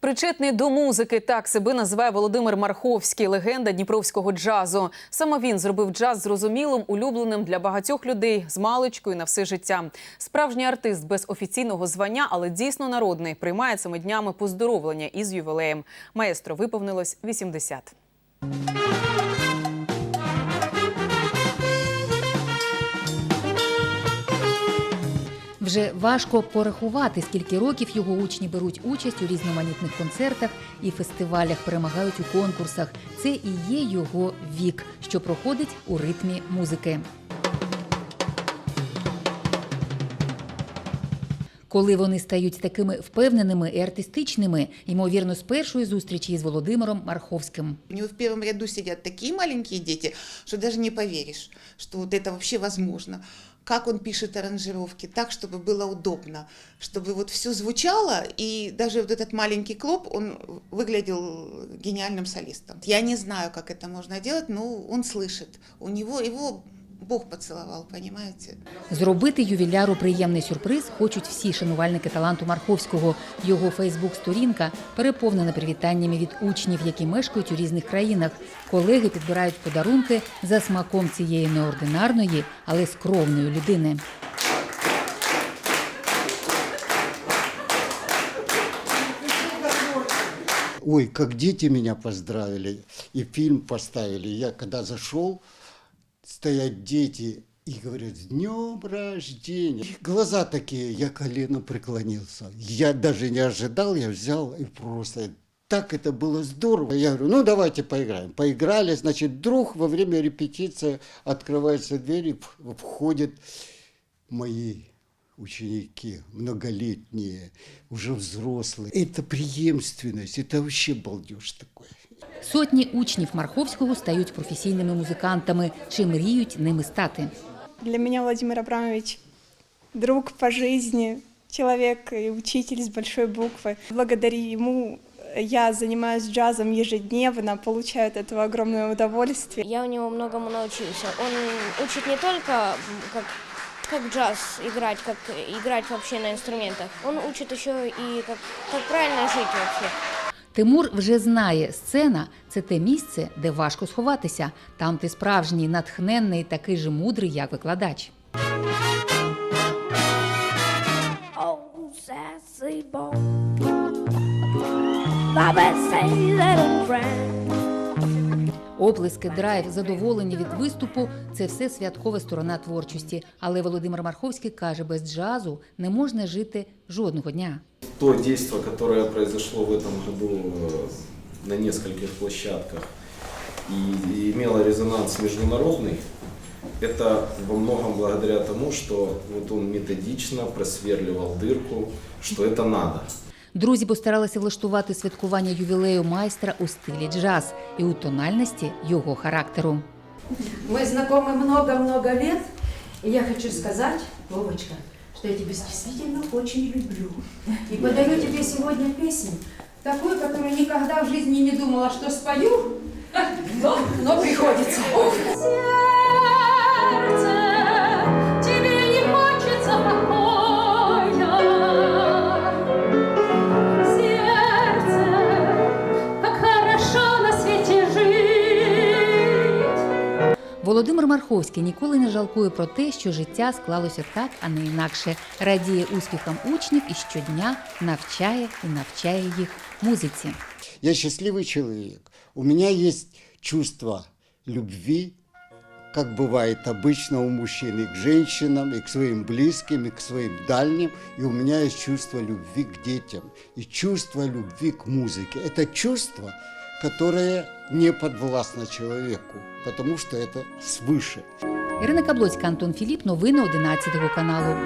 Причетний до музики так себе називає Володимир Марховський, легенда дніпровського джазу. Саме він зробив джаз зрозумілим, улюбленим для багатьох людей з маличкою на все життя. Справжній артист без офіційного звання, але дійсно народний, приймає цими днями поздоровлення із ювілеєм. Маестро виповнилось 80. Вже важко порахувати, скільки років його учні беруть участь у різноманітних концертах і фестивалях, перемагають у конкурсах. Це і є його вік, що проходить у ритмі музики. Коли вони стають такими впевненими і артистичними, ймовірно, з першої зустрічі із Володимиром Марховським. У в первом ряду сидят такие маленькие дети, что даже не что вот это вообще возможно Как он пишет аранжировки так, чтобы было удобно, чтобы вот все звучало, и даже вот этот маленький клоп, он выглядел гениальным солистом. Я не знаю, как это можно делать, но он слышит. У него его Бог поцеловал, понимаете? Зробити ювіляру приємний сюрприз хочуть всі шанувальники таланту Марховського. Його Фейсбук-сторінка переповнена привітаннями від учнів, які мешкають у різних країнах. Колеги підбирають подарунки за смаком цієї неординарної, але скромної людини. Ой, как дети меня поздравили и фильм поставили. Я когда зашел, стоят дети и говорят, с днем рождения. И глаза такие, я колено преклонился. Я даже не ожидал, я взял и просто так это было здорово. Я говорю, ну давайте поиграем. Поиграли, значит, вдруг во время репетиции открывается дверь и входят мои ученики, многолетние, уже взрослые. Это преемственность, это вообще балдеж такой. Сотні учнів Марховського стають професійними музикантами чи мріють ними стати. Для меня Владимир Абрамович друг по жизни, человек и учитель с большой буквы. Благодаря ему я занимаюсь джазом ежедневно, получаю от этого огромное удовольствие. Я у него многому научился. Он учит не только м, как, как джаз играть, как играть вообще на инструментах. Он учит еще и как, как правильно жить вообще. Тимур вже знає, сцена це те місце, де важко сховатися. Там ти справжній, натхненний, такий же мудрий, як викладач. Оплески, драйв, задоволення від виступу це все святкова сторона творчості. Але Володимир Марховський каже, без джазу не можна жити жодного дня то действие, которое произошло в этом году э, на нескольких площадках и, и имело резонанс международный, это во многом благодаря тому, что вот он методично просверливал дырку, что это надо. Друзі постаралися влаштувати святкування ювілею майстра у стилі джаз і у тональності його характеру. Мы знакомы много-много лет, и я хочу сказать, Вовочка, что я тебя действительно очень люблю. И подарю тебе сегодня песню, такую, которую никогда в жизни не думала, что спою, но, но приходится. Володимир Марховський ніколи не жалкує про те, що життя склалося так, а не інакше. Радіє успіхам учнів і щодня навчає і навчає їх музиці. Я счастливый человек. У меня есть чувство любви, как бывает обычно у мужчин, и к женщинам, и к своим близким, и к своим дальним. И у меня есть чувство любви к детям, и чувство любви к музыке. Это чувство, которое не подвластно человеку, потому что это свыше. Ірина Каблоцька, Антон Філіп. Новини 11 каналу.